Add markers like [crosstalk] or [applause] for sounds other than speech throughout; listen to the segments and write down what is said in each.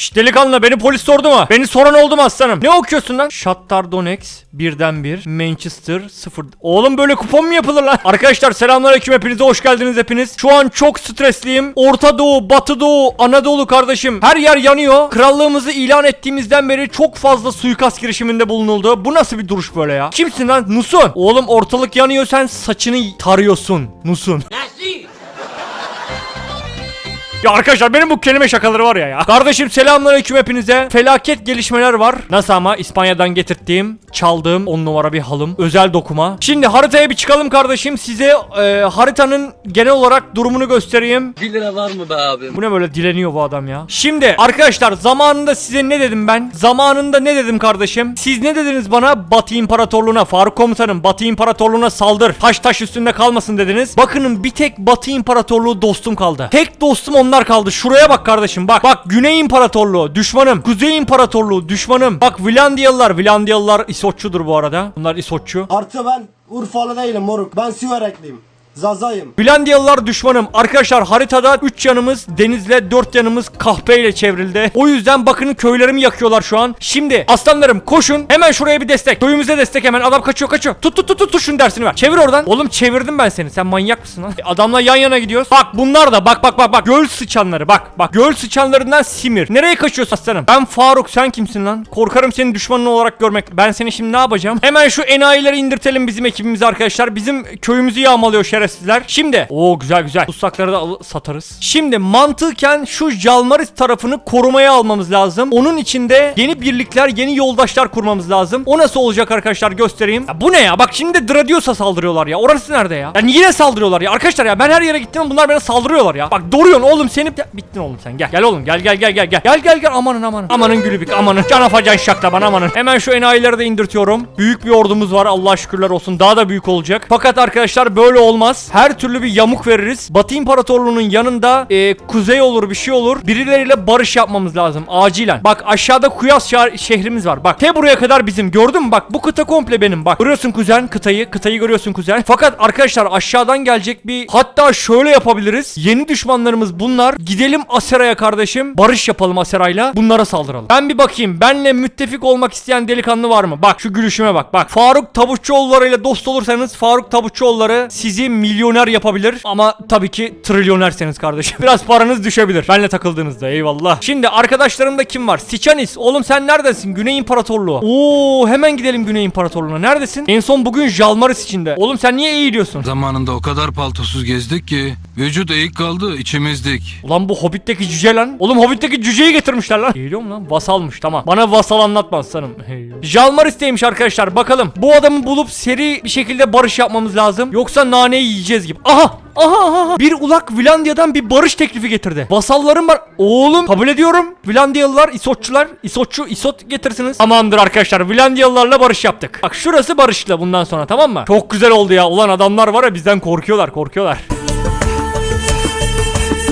Şşt delikanlı beni polis sordu mu? Beni soran oldu mu aslanım? Ne okuyorsun lan? Shakhtar Donetsk birden bir Manchester 0 Oğlum böyle kupon mu yapılır lan? [laughs] Arkadaşlar selamünaleyküm hepinize hoş geldiniz hepiniz. Şu an çok stresliyim. Orta Doğu, Batı Doğu, Anadolu kardeşim. Her yer yanıyor. Krallığımızı ilan ettiğimizden beri çok fazla suikast girişiminde bulunuldu. Bu nasıl bir duruş böyle ya? Kimsin lan? Nusun. Oğlum ortalık yanıyor sen saçını tarıyorsun. Nusun. Ya arkadaşlar benim bu kelime şakaları var ya ya. Kardeşim selamünaleyküm hepinize. Felaket gelişmeler var. Nasıl ama İspanya'dan getirttiğim, çaldığım 10 numara bir halım. Özel dokuma. Şimdi haritaya bir çıkalım kardeşim. Size e, haritanın genel olarak durumunu göstereyim. 1 lira var mı be abi? Bu ne böyle dileniyor bu adam ya. Şimdi arkadaşlar zamanında size ne dedim ben? Zamanında ne dedim kardeşim? Siz ne dediniz bana? Batı İmparatorluğu'na, Faruk Komutanım Batı İmparatorluğu'na saldır. Taş taş üstünde kalmasın dediniz. Bakının bir tek Batı İmparatorluğu dostum kaldı. Tek dostum onlar kaldı. Şuraya bak kardeşim bak. Bak Güney İmparatorluğu düşmanım. Kuzey İmparatorluğu düşmanım. Bak Vilandiyalılar. Vilandiyalılar İsoççudur bu arada. Bunlar İsoççu. Artı ben Urfalı değilim moruk. Ben Siverekliyim. Zazayım. Finlandiyalılar düşmanım. Arkadaşlar haritada 3 yanımız denizle 4 yanımız kahpeyle çevrildi. O yüzden bakın köylerimi yakıyorlar şu an. Şimdi aslanlarım koşun. Hemen şuraya bir destek. Köyümüze destek hemen. Adam kaçıyor kaçıyor. Tut tut tut tut, tut şunun dersini ver. Çevir oradan. Oğlum çevirdim ben seni. Sen manyak mısın lan? E, Adamla yan yana gidiyoruz. Bak bunlar da bak bak bak bak. Göl sıçanları bak. Bak göl sıçanlarından simir. Nereye kaçıyorsun aslanım? Ben Faruk sen kimsin lan? Korkarım senin düşmanın olarak görmek. Ben seni şimdi ne yapacağım? Hemen şu enayileri indirtelim bizim ekibimize arkadaşlar. Bizim köyümüzü yağmalıyor şerefsizler. Şimdi. Oo güzel güzel. Tutsakları da satarız. Şimdi mantıken şu Jalmaris tarafını korumaya almamız lazım. Onun içinde yeni birlikler, yeni yoldaşlar kurmamız lazım. O nasıl olacak arkadaşlar göstereyim. Ya bu ne ya? Bak şimdi Dradios'a saldırıyorlar ya. Orası nerede ya? Yani yine saldırıyorlar ya. Arkadaşlar ya ben her yere gittim bunlar bana saldırıyorlar ya. Bak Dorion oğlum seni bittin oğlum sen. Gel gel oğlum. Gel gel gel gel gel. Gel gel gel amanın amanın. Amanın gülübük amanın. Can afacan şaklaban amanın. Hemen şu enayileri de indirtiyorum. Büyük bir ordumuz var. Allah şükürler olsun. Daha da büyük olacak. Fakat arkadaşlar böyle olmaz. Her türlü bir yamuk veririz. Batı İmparatorluğu'nun yanında e, kuzey olur bir şey olur. Birileriyle barış yapmamız lazım. Acilen. Bak aşağıda Kuyas şehrimiz var. Bak te buraya kadar bizim. Gördün mü? Bak bu kıta komple benim. Bak görüyorsun kuzen kıtayı. Kıtayı görüyorsun kuzen. Fakat arkadaşlar aşağıdan gelecek bir hatta şöyle yapabiliriz. Yeni düşmanlarımız bunlar. Gidelim Asera'ya kardeşim. Barış yapalım Asera'yla. Bunlara saldıralım. Ben bir bakayım. Benle müttefik olmak isteyen delikanlı var mı? Bak şu gülüşüme bak. Bak Faruk Tabutçuoğulları ile dost olursanız Faruk Tabutçuoğulları sizi milyoner yapabilir. Ama tabii ki trilyonerseniz kardeşim. [laughs] Biraz paranız düşebilir. Benle takıldığınızda eyvallah. Şimdi arkadaşlarımda kim var? Siçanis. Oğlum sen neredesin? Güney İmparatorluğu. Oo hemen gidelim Güney İmparatorluğu'na. Neredesin? En son bugün Jalmaris içinde. Oğlum sen niye iyi diyorsun? Zamanında o kadar paltosuz gezdik ki vücut eğik kaldı içimizdik. Ulan bu Hobbit'teki cüce lan. Oğlum Hobbit'teki cüceyi getirmişler lan. Geliyor mu lan? Vasalmış tamam. Bana vasal anlatma aslanım. Hey. Jalmaris'teymiş arkadaşlar. Bakalım. Bu adamı bulup seri bir şekilde barış yapmamız lazım. Yoksa naneyi yiyeceğiz gibi. Aha! Aha, aha. Bir ulak Vilandiya'dan bir barış teklifi getirdi. Vasallarım var. Oğlum kabul ediyorum. Vilandiyalılar, İsotçular, İsotçu, İsot getirsiniz. Tamamdır arkadaşlar. Vilandiyalılarla barış yaptık. Bak şurası barışla bundan sonra tamam mı? Çok güzel oldu ya. Ulan adamlar var ya bizden korkuyorlar, korkuyorlar.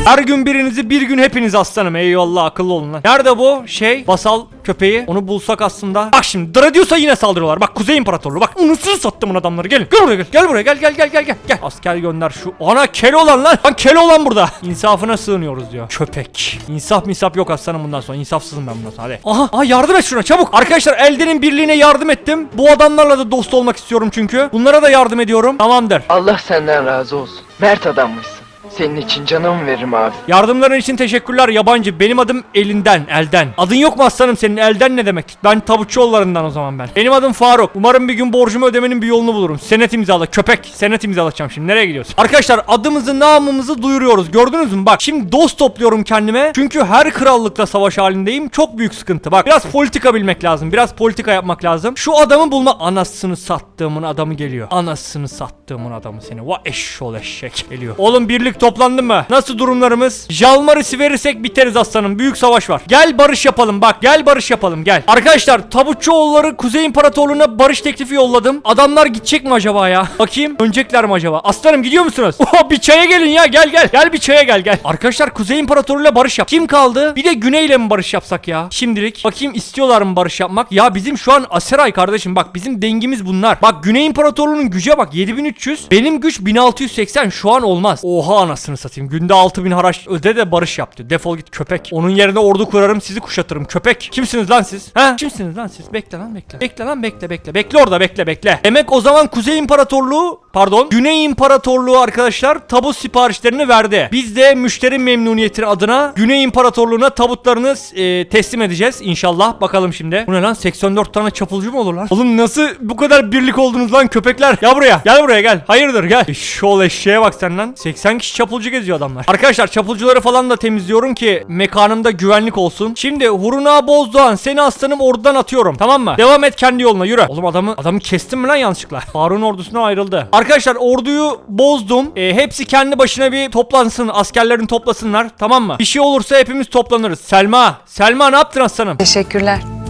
Her gün birinizi bir gün hepiniz aslanım eyvallah akıllı olun lan. Nerede bu şey basal köpeği onu bulsak aslında. Bak şimdi Dradius'a yine saldırıyorlar. Bak Kuzey İmparatorluğu bak unutsun sattımın adamları gelin. Gel buraya gel. Gel buraya gel gel gel gel gel. Gel asker gönder şu. Ana kel olan lan. Lan kel olan burada. [laughs] İnsafına sığınıyoruz diyor. Köpek. İnsaf misaf yok aslanım bundan sonra. İnsafsızım ben bundan sonra hadi. Aha, aha yardım et şuna çabuk. Arkadaşlar Elden'in birliğine yardım ettim. Bu adamlarla da dost olmak istiyorum çünkü. Bunlara da yardım ediyorum. Tamamdır. Allah senden razı olsun. Mert adammışsın. Senin için canımı veririm abi. Yardımların için teşekkürler yabancı. Benim adım Elinden, Elden. Adın yok mu aslanım senin? Elden ne demek? Ben tabutçuoğullarından o zaman ben. Benim adım Faruk. Umarım bir gün borcumu ödemenin bir yolunu bulurum. Senet imzala. Köpek. Senet imzalatacağım şimdi. Nereye gidiyorsun? Arkadaşlar adımızı namımızı duyuruyoruz. Gördünüz mü? Bak şimdi dost topluyorum kendime. Çünkü her krallıkta savaş halindeyim. Çok büyük sıkıntı. Bak biraz politika bilmek lazım. Biraz politika yapmak lazım. Şu adamı bulma. Anasını sattığımın adamı geliyor. Anasını sattığımın adamı seni. Va eşşol eşek geliyor. Oğlum birlik toplandın mı? Nasıl durumlarımız? Jalmaris'i verirsek biteriz aslanım. Büyük savaş var. Gel barış yapalım bak. Gel barış yapalım gel. Arkadaşlar Tabutçuoğulları Kuzey İmparatorluğu'na barış teklifi yolladım. Adamlar gidecek mi acaba ya? Bakayım. Dönecekler mi acaba? Aslanım gidiyor musunuz? Oha bir çaya gelin ya. Gel gel. Gel bir çaya gel gel. Arkadaşlar Kuzey İmparatorluğu'yla barış yap. Kim kaldı? Bir de Güney'le mi barış yapsak ya? Şimdilik. Bakayım istiyorlar mı barış yapmak? Ya bizim şu an Aseray kardeşim. Bak bizim dengimiz bunlar. Bak Güney İmparatorluğu'nun güce bak 7300. Benim güç 1680. Şu an olmaz. Oha ana anasını satayım. Günde 6000 haraç öde de barış yap diyor. Defol git köpek. Onun yerine ordu kurarım sizi kuşatırım köpek. Kimsiniz lan siz? Ha? Kimsiniz lan siz? Bekle lan bekle. Bekle lan bekle bekle. Bekle orada bekle bekle. Demek o zaman Kuzey İmparatorluğu pardon Güney İmparatorluğu arkadaşlar tabut siparişlerini verdi. Biz de müşteri memnuniyeti adına Güney İmparatorluğu'na tabutlarını e, teslim edeceğiz inşallah. Bakalım şimdi. Bu ne lan 84 tane çapulcu mu olur lan? Oğlum nasıl bu kadar birlik oldunuz lan köpekler? Gel buraya gel buraya gel. Hayırdır gel. E, Şol eşeğe bak sen lan. 80 kişi çapulcu geziyor adamlar. Arkadaşlar çapulcuları falan da temizliyorum ki mekanımda güvenlik olsun. Şimdi Huruna Bozdoğan seni aslanım ordudan atıyorum. Tamam mı? Devam et kendi yoluna yürü. Oğlum adamı adamı kestim mi lan yanlışlıkla? Faruk'un ordusuna ayrıldı. Arkadaşlar orduyu bozdum. E, hepsi kendi başına bir toplansın. Askerlerini toplasınlar. Tamam mı? Bir şey olursa hepimiz toplanırız. Selma. Selma ne yaptın aslanım? Teşekkürler.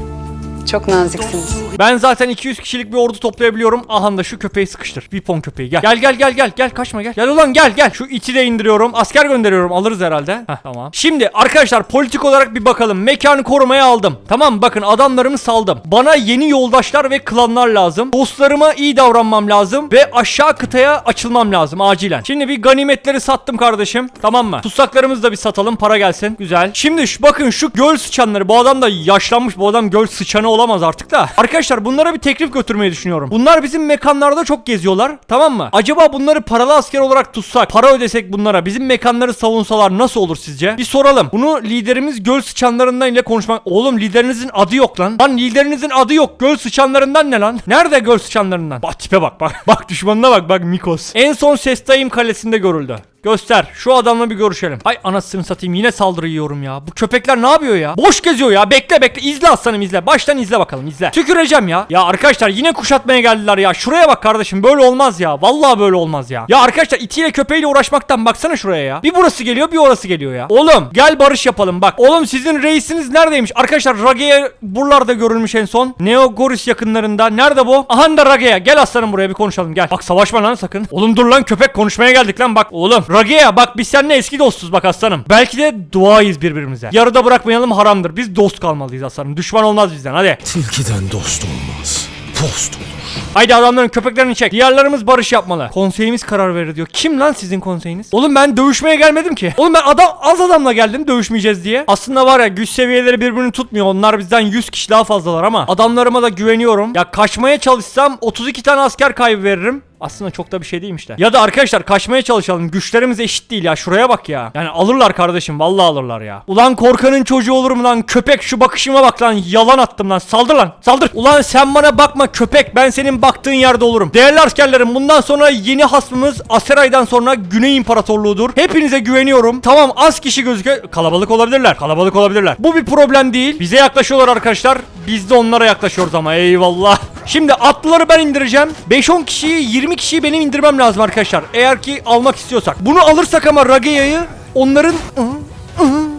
Çok naziksiniz. Ben zaten 200 kişilik bir ordu toplayabiliyorum. Aha da şu köpeği sıkıştır. Vipon köpeği gel. Gel gel gel gel gel kaçma gel. Gel ulan gel gel. Şu iti de indiriyorum. Asker gönderiyorum. Alırız herhalde. Heh, tamam. Şimdi arkadaşlar politik olarak bir bakalım. Mekanı korumaya aldım. Tamam bakın adamlarımı saldım. Bana yeni yoldaşlar ve klanlar lazım. Dostlarıma iyi davranmam lazım ve aşağı kıtaya açılmam lazım acilen. Şimdi bir ganimetleri sattım kardeşim. Tamam mı? Tutsaklarımızı da bir satalım. Para gelsin. Güzel. Şimdi şu, bakın şu göl sıçanları. Bu adam da yaşlanmış. Bu adam göl sıçanı olamaz artık da. Arkadaşlar bunlara bir teklif götürmeyi düşünüyorum. Bunlar bizim mekanlarda çok geziyorlar. Tamam mı? Acaba bunları paralı asker olarak tutsak, para ödesek bunlara, bizim mekanları savunsalar nasıl olur sizce? Bir soralım. Bunu liderimiz göl sıçanlarından ile konuşmak. Oğlum liderinizin adı yok lan. Lan liderinizin adı yok. Göl sıçanlarından ne lan? Nerede göl sıçanlarından? Bak tipe bak bak. [laughs] Bak düşmanına bak bak Mikos. En son Sestayim kalesinde görüldü. Göster. Şu adamla bir görüşelim. Ay anasını satayım yine saldırı yiyorum ya. Bu köpekler ne yapıyor ya? Boş geziyor ya. Bekle bekle. İzle aslanım izle. Baştan izle bakalım izle. Tüküreceğim ya. Ya arkadaşlar yine kuşatmaya geldiler ya. Şuraya bak kardeşim. Böyle olmaz ya. Vallahi böyle olmaz ya. Ya arkadaşlar itiyle köpeğiyle uğraşmaktan baksana şuraya ya. Bir burası geliyor bir orası geliyor ya. Oğlum gel barış yapalım bak. Oğlum sizin reisiniz neredeymiş? Arkadaşlar Rage'ye buralarda görülmüş en son. Neogoris yakınlarında. Nerede bu? Aha da Rage'ye. Gel aslanım buraya bir konuşalım gel. Bak savaşma lan sakın. Oğlum dur lan köpek konuşmaya geldik lan bak. Oğlum Rage'ye bak biz seninle eski dostuz bak aslanım. Belki de duayız birbirimize. Yarıda bırakmayalım haramdır. Biz dost kalmalıyız aslanım. Düşman olmaz bizden hadi. Tilkiden dost olmaz. Post olur. Haydi adamların köpeklerini çek. Diğerlerimiz barış yapmalı. Konseyimiz karar verir diyor. Kim lan sizin konseyiniz? Oğlum ben dövüşmeye gelmedim ki. Oğlum ben adam az adamla geldim dövüşmeyeceğiz diye. Aslında var ya güç seviyeleri birbirini tutmuyor. Onlar bizden 100 kişi daha fazlalar ama adamlarıma da güveniyorum. Ya kaçmaya çalışsam 32 tane asker kaybı veririm. Aslında çok da bir şey değilmiş de. Ya da arkadaşlar kaçmaya çalışalım. Güçlerimiz eşit değil ya. Şuraya bak ya. Yani alırlar kardeşim. Vallahi alırlar ya. Ulan korkanın çocuğu olur mu lan? Köpek şu bakışıma bak lan. Yalan attım lan. Saldır lan. Saldır. Ulan sen bana bakma köpek. Ben senin baktığın yerde olurum. Değerli askerlerim bundan sonra yeni hasmımız Aseray'dan sonra Güney İmparatorluğu'dur. Hepinize güveniyorum. Tamam az kişi gözüküyor. Kalabalık olabilirler. Kalabalık olabilirler. Bu bir problem değil. Bize yaklaşıyorlar arkadaşlar. Biz de onlara yaklaşıyoruz ama eyvallah. Şimdi atlıları ben indireceğim. 5-10 kişiyi 20 kişiyi benim indirmem lazım arkadaşlar. Eğer ki almak istiyorsak. Bunu alırsak ama Ragea'yı onların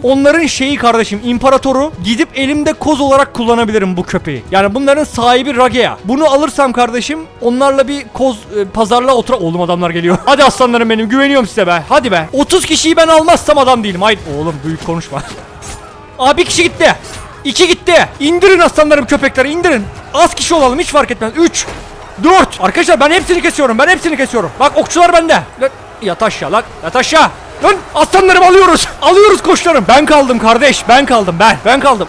Onların şeyi kardeşim imparatoru gidip elimde koz olarak kullanabilirim bu köpeği. Yani bunların sahibi Ragea. Bunu alırsam kardeşim onlarla bir koz e, pazarla otur. Oğlum adamlar geliyor. Hadi aslanlarım benim güveniyorum size be. Hadi be. 30 kişiyi ben almazsam adam değilim. Haydi. Oğlum büyük konuşma. [laughs] Aa bir kişi gitti. İki gitti. İndirin aslanlarım köpekleri indirin. Az kişi olalım hiç fark etmez. 3 4 Arkadaşlar ben hepsini kesiyorum. Ben hepsini kesiyorum. Bak okçular bende. Yat aşağı lan. Yat aşağı. Lan aslanlarım alıyoruz. Alıyoruz koçlarım. Ben kaldım kardeş. Ben kaldım ben. Ben kaldım.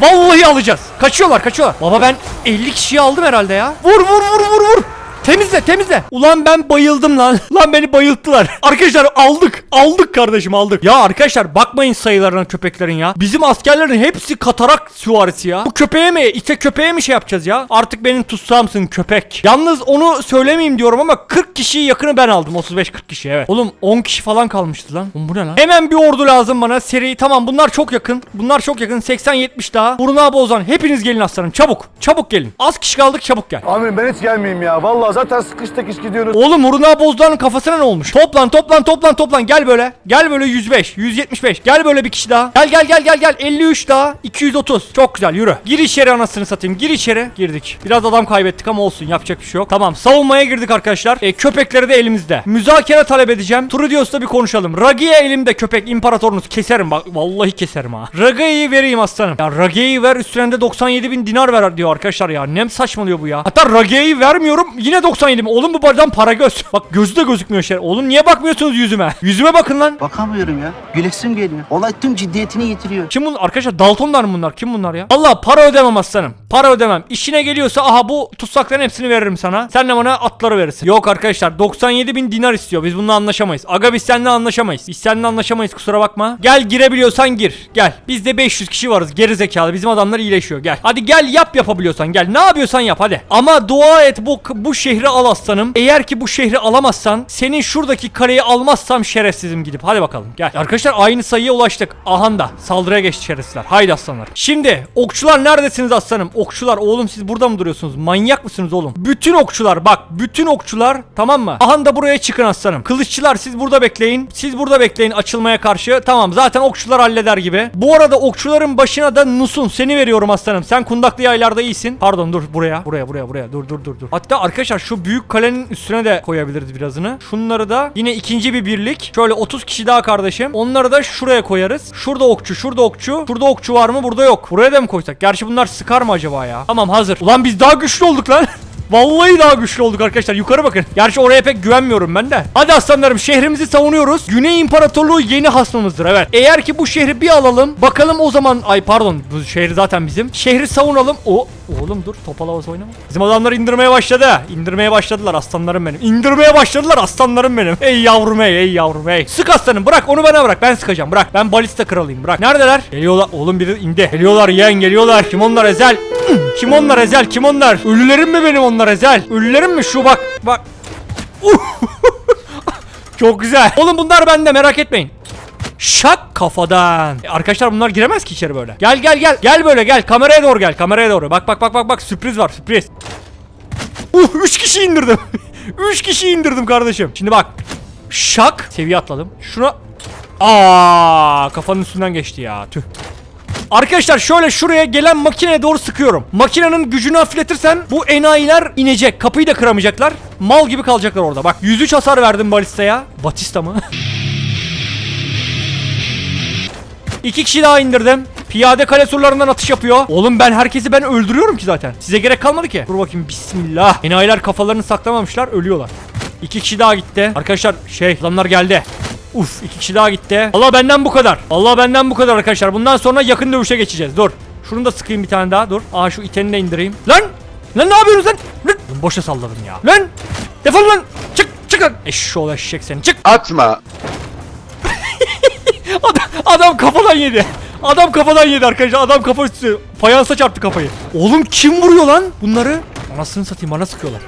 Vallahi alacağız. Kaçıyorlar kaçıyorlar. Baba ben 50 kişiyi aldım herhalde ya. Vur vur vur vur vur. Temizle temizle. Ulan ben bayıldım lan. [laughs] Lan beni bayılttılar. Arkadaşlar aldık. Aldık kardeşim aldık. Ya arkadaşlar bakmayın sayılarına köpeklerin ya. Bizim askerlerin hepsi katarak süvarisi ya. Bu köpeğe mi? İşte köpeğe mi şey yapacağız ya? Artık benim tutsağımsın köpek. Yalnız onu söylemeyeyim diyorum ama 40 kişiyi yakını ben aldım. 35-40 kişi evet. Oğlum 10 kişi falan kalmıştı lan. Oğlum bu ne lan? Hemen bir ordu lazım bana. Seri tamam bunlar çok yakın. Bunlar çok yakın. 80-70 daha. Buruna bozan. Hepiniz gelin aslanım. Çabuk. Çabuk gelin. Az kişi kaldık çabuk gel. Amirim ben hiç gelmeyeyim ya. Vallahi zaten sıkıştık iş gidiyoruz. Oğlum Muruna Bozdoğan'ın kafasına ne olmuş? Toplan toplan toplan toplan gel böyle. Gel böyle 105, 175. Gel böyle bir kişi daha. Gel gel gel gel gel. 53 daha. 230. Çok güzel yürü. Gir içeri anasını satayım. Gir içeri. Girdik. Biraz adam kaybettik ama olsun. Yapacak bir şey yok. Tamam. Savunmaya girdik arkadaşlar. E, köpekleri de elimizde. Müzakere talep edeceğim. Trudios'ta bir konuşalım. Ragi'ye elimde köpek imparatorunuz. Keserim bak. Vallahi keserim ha. Ragi'yi vereyim aslanım. Ya Ragi'yi ver üstüne de 97 bin dinar ver diyor arkadaşlar ya. Ne saçmalıyor bu ya. Hatta Ragi'yi vermiyorum. Yine Yine 97 mi? Oğlum bu bardan para göz. [laughs] Bak gözü de gözükmüyor şey. Oğlum niye bakmıyorsunuz yüzüme? Yüzüme bakın lan. Bakamıyorum ya. Gülesim geliyor. Olay tüm ciddiyetini yitiriyor. Kim bunlar? Arkadaşlar Daltonlar mı bunlar? Kim bunlar ya? Allah para ödemem aslanım. Para ödemem. İşine geliyorsa aha bu tutsakların hepsini veririm sana. Sen de bana atları verirsin. Yok arkadaşlar 97 bin dinar istiyor. Biz bununla anlaşamayız. Aga biz seninle anlaşamayız. Biz seninle anlaşamayız kusura bakma. Gel girebiliyorsan gir. Gel. Bizde 500 kişi varız. Geri zekalı. Bizim adamlar iyileşiyor. Gel. Hadi gel yap yapabiliyorsan gel. Ne yapıyorsan yap hadi. Ama dua et bu bu şehri al aslanım. Eğer ki bu şehri alamazsan senin şuradaki kareyi almazsam şerefsizim gidip. Hadi bakalım gel. Arkadaşlar aynı sayıya ulaştık. Ahanda saldırıya geçti şerefsizler. Haydi aslanlar. Şimdi okçular neredesiniz aslanım? Okçular oğlum siz burada mı duruyorsunuz? Manyak mısınız oğlum? Bütün okçular bak bütün okçular tamam mı? Ahanda buraya çıkın aslanım. Kılıççılar siz burada bekleyin. Siz burada bekleyin açılmaya karşı. Tamam zaten okçular halleder gibi. Bu arada okçuların başına da Nusun seni veriyorum aslanım. Sen kundaklı yaylarda iyisin. Pardon dur buraya. Buraya buraya buraya. Dur dur dur dur. Hatta arkadaşlar şu büyük kalenin üstüne de koyabiliriz birazını. Şunları da yine ikinci bir birlik. Şöyle 30 kişi daha kardeşim. Onları da şuraya koyarız. Şurada okçu, şurada okçu. Şurada okçu var mı? Burada yok. Buraya da mı koysak? Gerçi bunlar sıkar mı acaba ya? Tamam hazır. Ulan biz daha güçlü olduk lan. [laughs] Vallahi daha güçlü olduk arkadaşlar. Yukarı bakın. Gerçi oraya pek güvenmiyorum ben de. Hadi aslanlarım şehrimizi savunuyoruz. Güney İmparatorluğu yeni hasmımızdır evet. Eğer ki bu şehri bir alalım. Bakalım o zaman. Ay pardon bu şehri zaten bizim. Şehri savunalım. O Oğlum dur topal havası oynama. Bizim adamlar indirmeye başladı. İndirmeye başladılar aslanlarım benim. İndirmeye başladılar aslanlarım benim. Ey yavrum ey ey yavrum ey. Sık aslanım bırak onu bana bırak. Ben sıkacağım bırak. Ben balista kralıyım bırak. Neredeler? Geliyorlar. Oğlum biri indi. Geliyorlar yeğen geliyorlar. Kim onlar ezel? Kim onlar ezel? Kim onlar? Ölülerim mi benim onlar ezel? Ölülerim mi şu bak bak. [laughs] Çok güzel. Oğlum bunlar bende merak etmeyin. Şak kafadan. E, arkadaşlar bunlar giremez ki içeri böyle. Gel gel gel. Gel böyle gel. Kameraya doğru gel. Kameraya doğru. Bak bak bak bak bak sürpriz var sürpriz. Uh 3 kişi indirdim. [laughs] 3 kişi indirdim kardeşim. Şimdi bak. Şak. Seviye atladım. Şuna. Aa kafanın üstünden geçti ya. Tüh. Arkadaşlar şöyle şuraya gelen makineye doğru sıkıyorum. Makinenin gücünü hafifletirsen bu enayiler inecek. Kapıyı da kıramayacaklar. Mal gibi kalacaklar orada. Bak 103 hasar verdim balistaya. Batista mı? [laughs] İki kişi daha indirdim. Piyade kale surlarından atış yapıyor. Oğlum ben herkesi ben öldürüyorum ki zaten. Size gerek kalmadı ki. Dur bakayım bismillah. Enayiler kafalarını saklamamışlar ölüyorlar. İki kişi daha gitti. Arkadaşlar şey adamlar geldi. Uf iki kişi daha gitti. Allah benden bu kadar. Allah benden bu kadar arkadaşlar. Bundan sonra yakın dövüşe geçeceğiz. Dur. Şunu da sıkayım bir tane daha. Dur. Aa şu iteni de indireyim. Lan! Lan ne yapıyorsunuz lan? Lan! Lan boşa salladım ya. Lan! Defol lan! Çık! Çık lan! Eşşoğlu eşek seni. Çık! Atma. [laughs] Adam, adam kafadan yedi. Adam kafadan yedi arkadaşlar. Adam kafa üstü. Fayansa çarptı kafayı. Oğlum kim vuruyor lan bunları? Anasını satayım bana sıkıyorlar.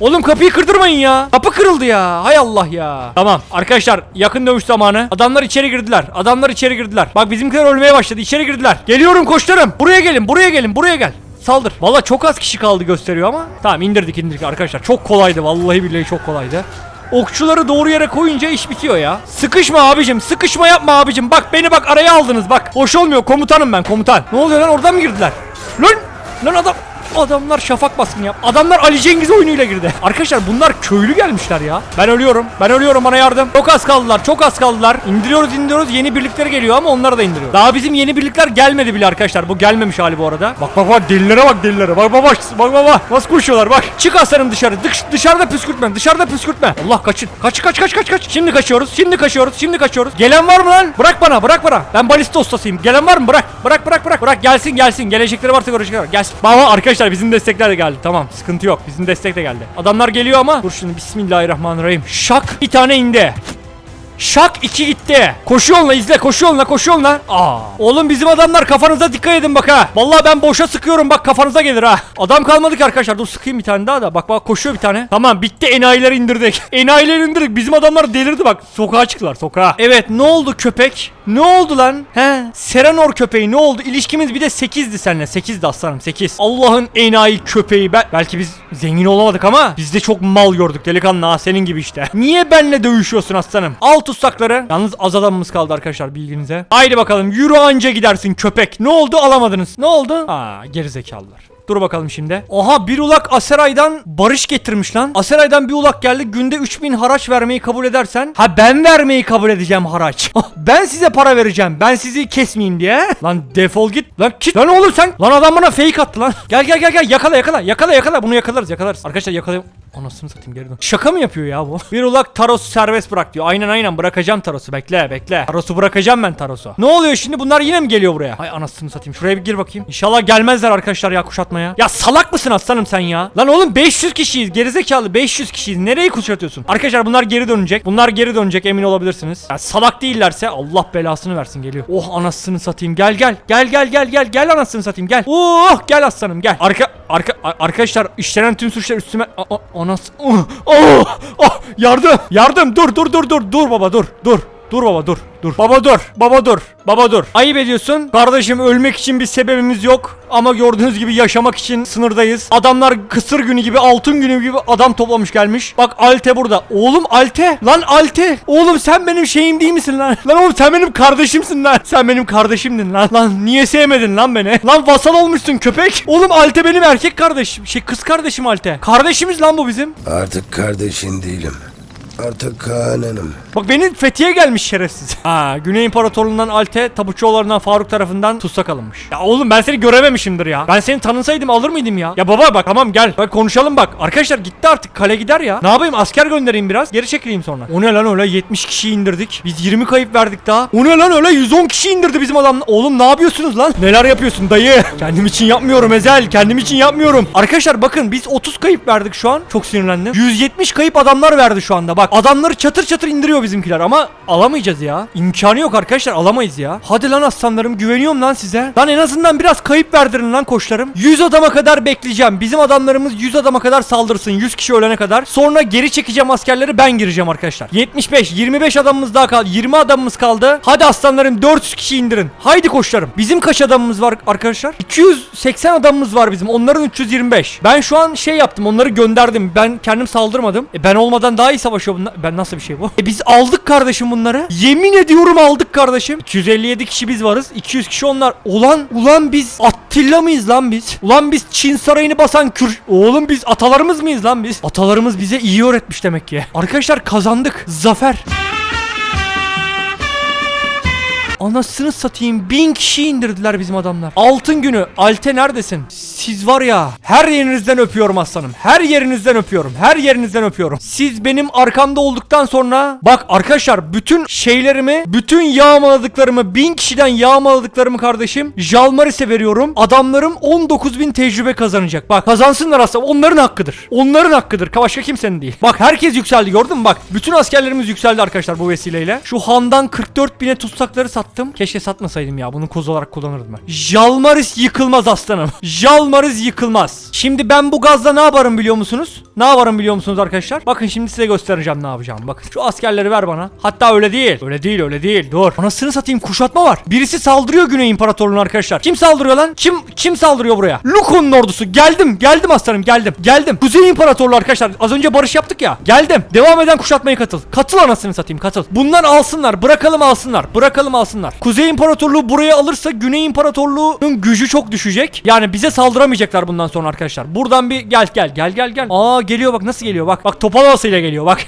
Oğlum kapıyı kırdırmayın ya. Kapı kırıldı ya. Hay Allah ya. Tamam arkadaşlar yakın dövüş zamanı. Adamlar içeri girdiler. Adamlar içeri girdiler. Bak bizimkiler ölmeye başladı. İçeri girdiler. Geliyorum koçlarım. Buraya gelin. Buraya gelin. Buraya gel. Saldır. Valla çok az kişi kaldı gösteriyor ama. Tamam indirdik indirdik arkadaşlar. Çok kolaydı. Vallahi billahi çok kolaydı. Okçuları doğru yere koyunca iş bitiyor ya. Sıkışma abicim. Sıkışma yapma abicim. Bak beni bak araya aldınız bak. Hoş olmuyor. Komutanım ben komutan. Ne oluyor lan oradan mı girdiler? Lan! Lan adam Adamlar şafak baskını yap. Adamlar Ali Cengiz oyunuyla girdi. Arkadaşlar bunlar köylü gelmişler ya. Ben ölüyorum. Ben ölüyorum bana yardım. Çok az kaldılar. Çok az kaldılar. İndiriyoruz indiriyoruz. Yeni birlikler geliyor ama onları da indiriyor. Daha bizim yeni birlikler gelmedi bile arkadaşlar. Bu gelmemiş hali bu arada. Bak bak bak delilere bak delilere. Bak bak bak. Bak bak bak. Nasıl koşuyorlar bak. Çık aslanım dışarı. Dış, dışarıda püskürtme. Dışarıda püskürtme. Allah kaçın. Kaç kaç kaç kaç kaç. Şimdi kaçıyoruz. Şimdi kaçıyoruz. Şimdi kaçıyoruz. Gelen var mı lan? Bırak bana. Bırak bana. Ben balista ustasıyım. Gelen var mı? Bırak. Bırak bırak bırak. Bırak gelsin gelsin. Gelecekleri varsa görecekler. Gelsin. Baba arkadaşlar bizim destekler de geldi. Tamam sıkıntı yok. Bizim destek de geldi. Adamlar geliyor ama. Dur şimdi bismillahirrahmanirrahim. Şak bir tane indi. Şak iki gitti. Koşu yoluna izle koşu yoluna koşu yoluna. Aa. Oğlum bizim adamlar kafanıza dikkat edin bak ha. Vallahi ben boşa sıkıyorum bak kafanıza gelir ha. Adam kalmadı ki arkadaşlar. Dur sıkayım bir tane daha da. Bak bak koşuyor bir tane. Tamam bitti enayileri indirdik. [laughs] Enayileri indirdik. Bizim adamlar delirdi bak. Sokağa çıktılar sokağa. Evet ne oldu köpek? Ne oldu lan? He? Serenor köpeği ne oldu? İlişkimiz bir de 8'di seninle. 8'di aslanım 8. Allah'ın enayi köpeği. Ben... Belki biz zengin olamadık ama biz de çok mal gördük delikanlı ha senin gibi işte. [laughs] Niye benle dövüşüyorsun aslanım? Al tutsakları. Yalnız az adamımız kaldı arkadaşlar bilginize. Haydi bakalım yürü anca gidersin köpek. Ne oldu alamadınız. Ne oldu? Aa gerizekalılar. Dur bakalım şimdi. Oha bir ulak Aseray'dan barış getirmiş lan. Aseray'dan bir ulak geldi. Günde 3000 haraç vermeyi kabul edersen. Ha ben vermeyi kabul edeceğim haraç. [laughs] Ah, ben size para vereceğim. Ben sizi kesmeyeyim diye. Lan defol git. Lan git. Lan oğlum sen. Lan adam bana fake attı lan. Gel gel gel gel yakala yakala. Yakala yakala. Bunu yakalarız yakalarız. Arkadaşlar yakalayalım. Anasını satayım geri dön. Şaka mı yapıyor ya bu? [laughs] Bir ulak Taros'u serbest bırak diyor. Aynen aynen bırakacağım Taros'u. Bekle bekle. Taros'u bırakacağım ben Taros'u. Ne oluyor şimdi? Bunlar yine mi geliyor buraya? Ay anasını satayım. Şuraya bir gir bakayım. İnşallah gelmezler arkadaşlar ya kuşatmaya. Ya salak mısın aslanım sen ya? Lan oğlum 500 kişiyiz. Gerizekalı 500 kişiyiz. Nereyi kuşatıyorsun? Arkadaşlar bunlar geri dönecek. Bunlar geri dönecek emin olabilirsiniz. Ya salak değillerse Allah belasını versin geliyor. Oh anasını satayım. Gel gel. Gel gel gel gel. Gel anasını satayım gel. Oh gel aslanım gel. Arka arka arkadaşlar işlenen tüm suçlar üstüme A- a- anas oh, oh, oh, yardım yardım. Dur dur dur dur. Dur baba dur dur Dur baba dur dur. Baba dur. Baba dur. Baba dur. Ayıp ediyorsun. Kardeşim ölmek için bir sebebimiz yok. Ama gördüğünüz gibi yaşamak için sınırdayız. Adamlar kısır günü gibi altın günü gibi adam toplamış gelmiş. Bak Alte burada. Oğlum Alte. Lan Alte. Oğlum sen benim şeyim değil misin lan? Lan oğlum sen benim kardeşimsin lan. Sen benim kardeşimdin lan. Lan niye sevmedin lan beni? Lan vasal olmuşsun köpek. Oğlum Alte benim erkek kardeşim. Şey kız kardeşim Alte. Kardeşimiz lan bu bizim. Artık kardeşin değilim. Artık Kaan'ınım. Bak benim Fethiye gelmiş şerefsiz. [laughs] Ha, Güney İmparatorluğundan Alte, Tabuççuoğullarından Faruk tarafından tutsak alınmış. Ya oğlum ben seni görememişimdir ya. Ben seni tanısaydım alır mıydım ya? Ya baba bak tamam gel. Bak konuşalım bak. Arkadaşlar gitti artık kale gider ya. Ne yapayım asker göndereyim biraz. Geri çekileyim sonra. O ne lan öyle 70 kişi indirdik. Biz 20 kayıp verdik daha. O ne lan öyle 110 kişi indirdi bizim adam. Oğlum ne yapıyorsunuz lan? Neler yapıyorsun dayı? [laughs] Kendim için yapmıyorum Ezel. Kendim için yapmıyorum. Arkadaşlar bakın biz 30 kayıp verdik şu an. Çok sinirlendim. 170 kayıp adamlar verdi şu anda. Bak adamları çatır çatır indiriyor bizimkiler ama alamayacağız ya. İmkanı yok arkadaşlar alamayız ya. Hadi lan aslanlarım güveniyorum lan size. Lan en azından biraz kayıp verdirin lan koçlarım. 100 adama kadar bekleyeceğim. Bizim adamlarımız 100 adama kadar saldırsın. 100 kişi ölene kadar. Sonra geri çekeceğim askerleri ben gireceğim arkadaşlar. 75 25 adamımız daha kaldı. 20 adamımız kaldı. Hadi aslanlarım 400 kişi indirin. Haydi koçlarım. Bizim kaç adamımız var arkadaşlar? 280 adamımız var bizim. Onların 325. Ben şu an şey yaptım. Onları gönderdim. Ben kendim saldırmadım. E ben olmadan daha iyi savaşıyor Ben nasıl bir şey bu? E biz aldık kardeşim bunları. Yemin ediyorum aldık kardeşim. 257 kişi biz varız. 200 kişi onlar. Ulan ulan biz Attila mıyız lan biz? Ulan biz Çin sarayını basan Kür... Oğlum biz atalarımız mıyız lan biz? Atalarımız bize iyi öğretmiş demek ki. Arkadaşlar kazandık. Zafer. Anasını satayım bin kişi indirdiler bizim adamlar. Altın günü Alte neredesin? Siz var ya her yerinizden öpüyorum aslanım. Her yerinizden öpüyorum. Her yerinizden öpüyorum. Siz benim arkamda olduktan sonra bak arkadaşlar bütün şeylerimi bütün yağmaladıklarımı bin kişiden yağmaladıklarımı kardeşim Jalmaris'e veriyorum. Adamlarım 19.000 tecrübe kazanacak. Bak kazansınlar aslında onların hakkıdır. Onların hakkıdır. Başka kimsenin değil. Bak herkes yükseldi gördün mü? Bak bütün askerlerimiz yükseldi arkadaşlar bu vesileyle. Şu Han'dan 44 bine tutsakları sattım. Keşke satmasaydım ya. Bunu koz olarak kullanırdım ben. Jalmaris yıkılmaz aslanım. Jalmaris yıkılmaz. Şimdi ben bu gazla ne yaparım biliyor musunuz? Ne yaparım biliyor musunuz arkadaşlar? Bakın şimdi size göstereceğim ne yapacağım. Bakın şu askerleri ver bana. Hatta öyle değil. Öyle değil öyle değil. Dur. Anasını satayım kuşatma var. Birisi saldırıyor Güney İmparatorluğu'na arkadaşlar. Kim saldırıyor lan? Kim kim saldırıyor buraya? Lukon'un ordusu. Geldim. Geldim aslanım geldim. Geldim. Kuzey İmparatorluğu arkadaşlar. Az önce barış yaptık ya. Geldim. Devam eden kuşatmaya katıl. Katıl anasını satayım katıl. Bunlar alsınlar. Bırakalım alsınlar. Bırakalım alsınlar. Kuzey İmparatorluğu buraya alırsa Güney İmparatorluğu'nun gücü çok düşecek. Yani bize saldıramayacaklar bundan sonra arkadaşlar. Buradan bir gel gel gel gel gel. Aa geliyor bak nasıl geliyor bak. Bak topal havasıyla geliyor bak.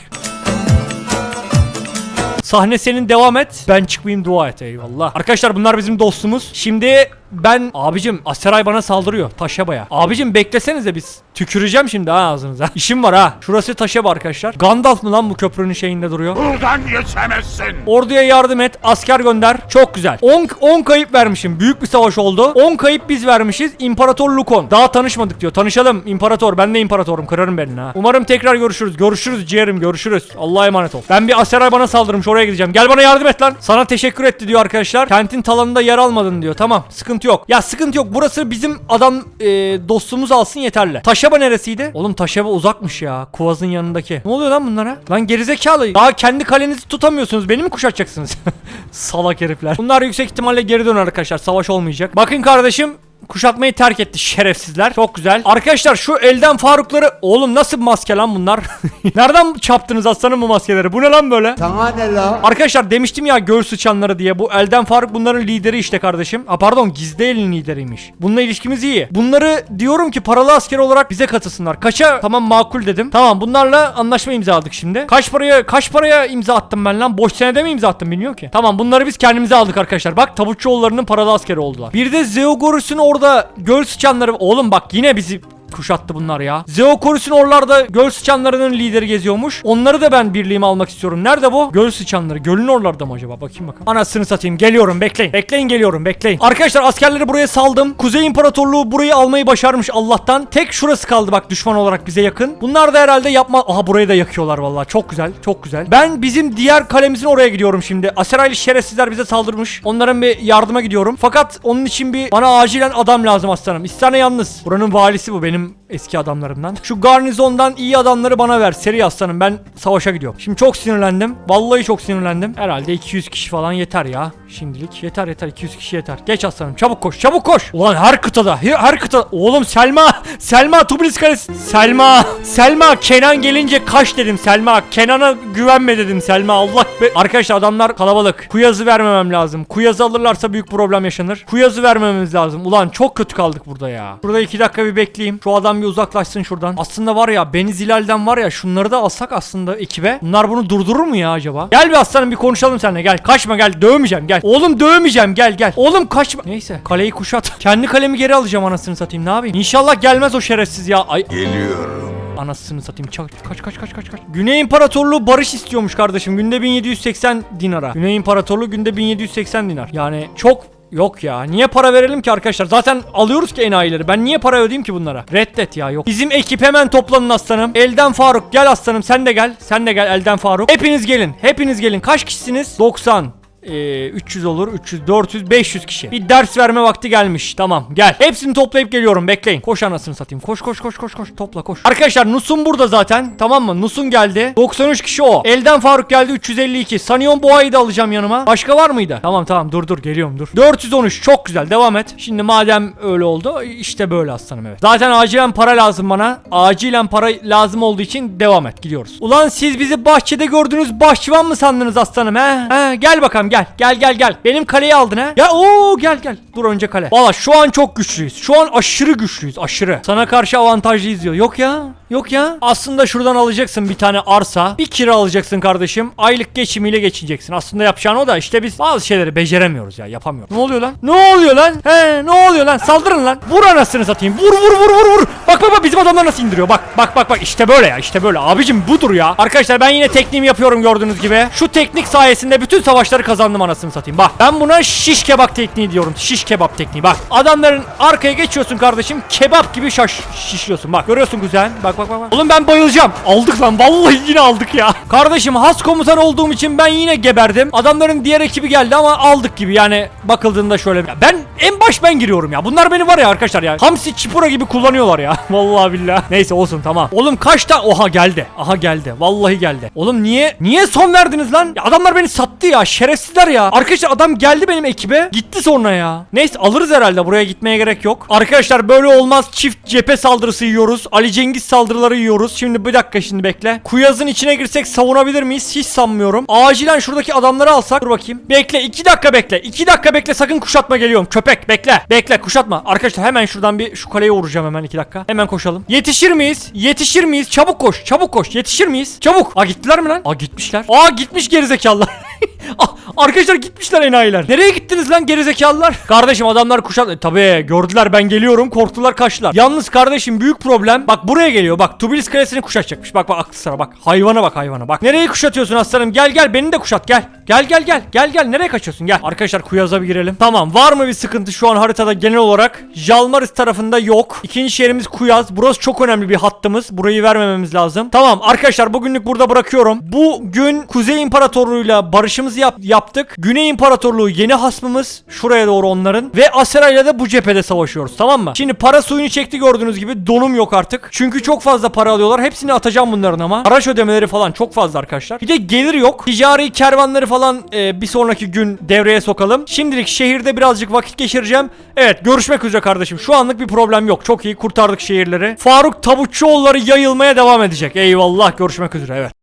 Sahne senin devam et. Ben çıkmayayım dua et eyvallah. Arkadaşlar bunlar bizim dostumuz. Şimdi ben abicim Aseray bana saldırıyor Taşyaba'ya. Abicim beklesenize biz. Tüküreceğim şimdi ha ağzınıza. [laughs] İşim var ha. Şurası Taşyaba arkadaşlar. Gandalf mı lan bu köprünün şeyinde duruyor? Buradan geçemezsin. Orduya yardım et. Asker gönder. Çok güzel. 10 10 kayıp vermişim. Büyük bir savaş oldu. 10 kayıp biz vermişiz. İmparator Lukon. Daha tanışmadık diyor. Tanışalım. İmparator. Ben de imparatorum. Kırarım belini ha. Umarım tekrar görüşürüz. Görüşürüz ciğerim. Görüşürüz. Allah'a emanet ol. Ben bir Aseray bana saldırmış. Oraya gideceğim. Gel bana yardım et lan. Sana teşekkür etti diyor arkadaşlar. Kentin talanında yer almadın diyor. Tamam. Sıkıntı yok. Ya sıkıntı yok. Burası bizim adam e, dostumuz alsın yeterli. Taşaba neresiydi? Oğlum Taşaba uzakmış ya. Kuvaz'ın yanındaki. Ne oluyor lan bunlara? Lan gerizekalı. Daha kendi kalenizi tutamıyorsunuz. Beni mi kuşatacaksınız? [laughs] Salak herifler. Bunlar yüksek ihtimalle geri döner arkadaşlar. Savaş olmayacak. Bakın kardeşim kuşatmayı terk etti şerefsizler. Çok güzel. Arkadaşlar şu elden Farukları oğlum nasıl maske lan bunlar? [laughs] Nereden çaptınız aslanım bu maskeleri? Bu ne lan böyle? Sana ne la? Arkadaşlar demiştim ya göğüs sıçanları diye. Bu Elden Faruk bunların lideri işte kardeşim. Ha pardon gizli elin lideriymiş. Bununla ilişkimiz iyi. Bunları diyorum ki paralı asker olarak bize katılsınlar. Kaça tamam makul dedim. Tamam bunlarla anlaşma imzaladık şimdi. Kaç paraya kaç paraya imza attım ben lan? Boş senede mi imza attım bilmiyorum ki. Tamam bunları biz kendimize aldık arkadaşlar. Bak tabutçuoğullarının paralı askeri oldular. Bir de Zeogorus'un orada göl sıçanları. Oğlum bak yine bizi kuşattı bunlar ya. Zeokorus'un oralarda göl sıçanlarının lideri geziyormuş. Onları da ben birliğime almak istiyorum. Nerede bu? Göl sıçanları. Gölün oralarda mı acaba? Bakayım bakalım. Anasını satayım. Geliyorum. Bekleyin. Bekleyin geliyorum. Bekleyin. Arkadaşlar askerleri buraya saldım. Kuzey İmparatorluğu burayı almayı başarmış Allah'tan. Tek şurası kaldı bak düşman olarak bize yakın. Bunlar da herhalde yapma... Aha burayı da yakıyorlar vallahi. Çok güzel. Çok güzel. Ben bizim diğer kalemizin oraya gidiyorum şimdi. Aseraylı şerefsizler bize saldırmış. Onların bir yardıma gidiyorum. Fakat onun için bir bana acilen adam lazım aslanım. İstane yalnız. Buranın valisi bu benim eski adamlarımdan. Şu garnizondan iyi adamları bana ver. Seri aslanım ben savaşa gidiyorum. Şimdi çok sinirlendim. Vallahi çok sinirlendim. Herhalde 200 kişi falan yeter ya. Şimdilik yeter yeter 200 kişi yeter. Geç aslanım çabuk koş çabuk koş. Ulan her kıtada her, kıta. Oğlum Selma [laughs] Selma Tublis Kalesi. Selma Selma Kenan gelince kaç dedim Selma. Kenan'a güvenme dedim Selma Allah be. Arkadaşlar adamlar kalabalık. Kuyazı vermemem lazım. Kuyazı alırlarsa büyük problem yaşanır. Kuyazı vermememiz lazım. Ulan çok kötü kaldık burada ya. Burada iki dakika bir bekleyeyim. Şu adam bir uzaklaşsın şuradan. Aslında var ya Beni Zilal'den var ya şunları da alsak aslında ekibe. Bunlar bunu durdurur mu ya acaba? Gel bir aslanım bir konuşalım seninle gel. Kaçma gel dövmeyeceğim gel. Oğlum dövmeyeceğim gel gel. Oğlum kaçma. Neyse kaleyi kuşat. [laughs] Kendi kalemi geri alacağım anasını satayım ne yapayım? İnşallah gelmez o şerefsiz ya. Ay Geliyorum. Anasını satayım. Kaç kaç kaç kaç kaç kaç. Güney İmparatorluğu barış istiyormuş kardeşim. Günde 1780 dinara. Güney İmparatorluğu günde 1780 dinar. Yani çok Yok ya niye para verelim ki arkadaşlar? Zaten alıyoruz ki enayileri. Ben niye para ödeyeyim ki bunlara? Reddet ya yok. Bizim ekip hemen toplanın aslanım. Elden Faruk gel aslanım sen de gel. Sen de gel Elden Faruk. Hepiniz gelin hepiniz gelin. Kaç kişisiniz? 90 ee, 300 olur 300 400 500 kişi. Bir ders verme vakti gelmiş. Tamam gel. Hepsini toplayıp geliyorum bekleyin. Koş anasını satayım. Koş koş koş koş koş. Topla koş. Arkadaşlar Nusun burada zaten. Tamam mı? Nusun geldi. 93 kişi o. Elden Faruk geldi 352 Sanion Boğa'yı da alacağım yanıma. Başka var mıydı? Tamam tamam. Dur dur. Geliyorum dur. 413 çok güzel. Devam et. Şimdi madem öyle oldu işte böyle aslanım evet. Zaten acilen para lazım bana. Acilen para lazım olduğu için devam et. Gidiyoruz. Ulan siz bizi bahçede gördünüz. Bahçıvan mı sandınız aslanım he? he gel bakalım gel gel gel gel Benim kaleyi aldın he Ya ooo gel gel dur önce kale Valla şu an çok güçlüyüz şu an aşırı güçlüyüz aşırı Sana karşı avantajlıyız diyor yok ya Yok ya. Aslında şuradan alacaksın bir tane arsa. Bir kira alacaksın kardeşim. Aylık geçimiyle geçineceksin. Aslında yapacağın o da işte biz bazı şeyleri beceremiyoruz ya. Yapamıyoruz. Ne oluyor lan? Ne oluyor lan? He ne oluyor lan? Saldırın lan. Vur anasını satayım. Vur vur vur vur vur. Bak bak bak bizim adamlar nasıl indiriyor. Bak bak bak bak işte böyle ya işte böyle. Abicim budur ya. Arkadaşlar ben yine tekniğimi yapıyorum gördüğünüz gibi. Şu teknik sayesinde bütün savaşları kazandım anasını satayım. Bak ben buna şiş kebap tekniği diyorum. Şiş kebap tekniği. Bak adamların arkaya geçiyorsun kardeşim. Kebap gibi şaş şişliyorsun. Bak görüyorsun güzel. Bak bak bak. Oğlum ben bayılacağım. Aldık lan. Vallahi yine aldık ya. Kardeşim has komutan olduğum için ben yine geberdim. Adamların diğer ekibi geldi ama aldık gibi. Yani bakıldığında şöyle. Ya ben en baş ben giriyorum ya. Bunlar beni var ya arkadaşlar ya. Hamsi çipura gibi kullanıyorlar ya. [laughs] Vallahi billahi. Neyse olsun tamam. Oğlum kaçta? Oha geldi. Aha geldi. Vallahi geldi. Oğlum niye? Niye son verdiniz lan? Ya adamlar beni sattı ya. Şerefsizler ya. Arkadaşlar adam geldi benim ekibe. Gitti sonra ya. Neyse alırız herhalde. Buraya gitmeye gerek yok. Arkadaşlar böyle olmaz. Çift cephe saldırısı yiyoruz. Ali Cengiz saldırıları yiyoruz. Şimdi bir dakika şimdi bekle. Kuyazın içine girsek savunabilir miyiz? Hiç sanmıyorum. Acilen şuradaki adamları alsak. Dur bakayım. Bekle. 2 dakika bekle. 2 dakika bekle. Sakın kuşatma geliyorum. Köpek bekle. Bekle kuşatma. Arkadaşlar hemen şuradan bir şu kaleye vuracağım hemen 2 dakika. Hemen koşalım. Yetişir miyiz? Yetişir miyiz? Çabuk koş. Çabuk koş. Yetişir miyiz? Çabuk. Aa gittiler mi lan? Aa gitmişler. Aa gitmiş gerizekalılar. [laughs] Ah, arkadaşlar gitmişler enayiler. Nereye gittiniz lan gerizekalılar? Kardeşim adamlar kuşat... E, tabii gördüler ben geliyorum korktular kaçtılar. Yalnız kardeşim büyük problem. Bak buraya geliyor bak Tbilisi kalesini kuşatacakmış. Bak bak aklı sıra bak. Hayvana bak hayvana bak. Nereyi kuşatıyorsun aslanım? Gel gel beni de kuşat gel. Gel gel gel. Gel gel nereye kaçıyorsun gel. Arkadaşlar Kuyaz'a bir girelim. Tamam var mı bir sıkıntı şu an haritada genel olarak? Jalmaris tarafında yok. İkinci şehrimiz Kuyaz. Burası çok önemli bir hattımız. Burayı vermememiz lazım. Tamam arkadaşlar bugünlük burada bırakıyorum. Bugün Kuzey İmparatorluğu'yla barışımızı görevlerimizi yap- yaptık. Güney İmparatorluğu yeni hasmımız. Şuraya doğru onların. Ve Asera ile de bu cephede savaşıyoruz tamam mı? Şimdi para suyunu çekti gördüğünüz gibi. Donum yok artık. Çünkü çok fazla para alıyorlar. Hepsini atacağım bunların ama. Araç ödemeleri falan çok fazla arkadaşlar. Bir de gelir yok. Ticari kervanları falan e, bir sonraki gün devreye sokalım. Şimdilik şehirde birazcık vakit geçireceğim. Evet görüşmek üzere kardeşim. Şu anlık bir problem yok. Çok iyi kurtardık şehirleri. Faruk Tabutçuoğulları yayılmaya devam edecek. Eyvallah görüşmek üzere evet.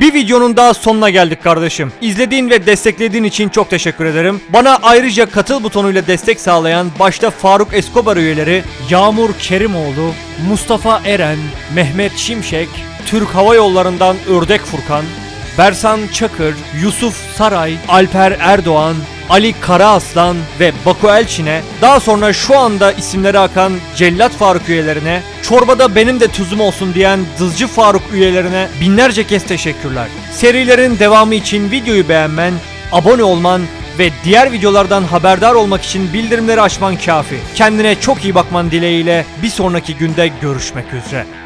Bir videonun daha sonuna geldik kardeşim. İzlediğin ve desteklediğin için çok teşekkür ederim. Bana ayrıca katıl butonuyla destek sağlayan başta Faruk Escobar üyeleri Yağmur Kerimoğlu, Mustafa Eren, Mehmet Şimşek, Türk Hava Yolları'ndan Ördek Furkan, Bersan Çakır, Yusuf Saray, Alper Erdoğan, Ali Karaaslan ve Baku Elçin'e, daha sonra şu anda isimleri akan Cellat Faruk üyelerine, çorbada benim de tuzum olsun diyen Dızcı Faruk üyelerine binlerce kez teşekkürler. Serilerin devamı için videoyu beğenmen, abone olman ve diğer videolardan haberdar olmak için bildirimleri açman kafi. Kendine çok iyi bakman dileğiyle bir sonraki günde görüşmek üzere.